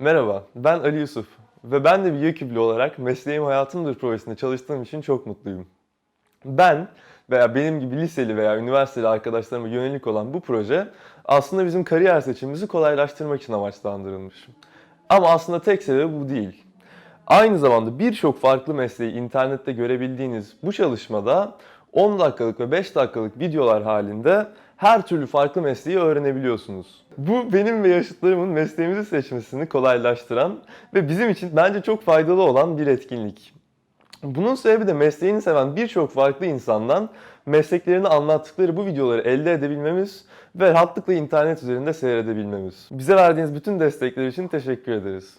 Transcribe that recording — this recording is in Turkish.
Merhaba, ben Ali Yusuf ve ben de bir YÖKÜB'lü olarak Mesleğim Hayatımdır projesinde çalıştığım için çok mutluyum. Ben veya benim gibi liseli veya üniversiteli arkadaşlarıma yönelik olan bu proje aslında bizim kariyer seçimimizi kolaylaştırmak için amaçlandırılmış. Ama aslında tek sebebi bu değil. Aynı zamanda birçok farklı mesleği internette görebildiğiniz bu çalışmada 10 dakikalık ve 5 dakikalık videolar halinde her türlü farklı mesleği öğrenebiliyorsunuz. Bu benim ve yaşıtlarımın mesleğimizi seçmesini kolaylaştıran ve bizim için bence çok faydalı olan bir etkinlik. Bunun sebebi de mesleğini seven birçok farklı insandan mesleklerini anlattıkları bu videoları elde edebilmemiz ve rahatlıkla internet üzerinde seyredebilmemiz. Bize verdiğiniz bütün destekler için teşekkür ederiz.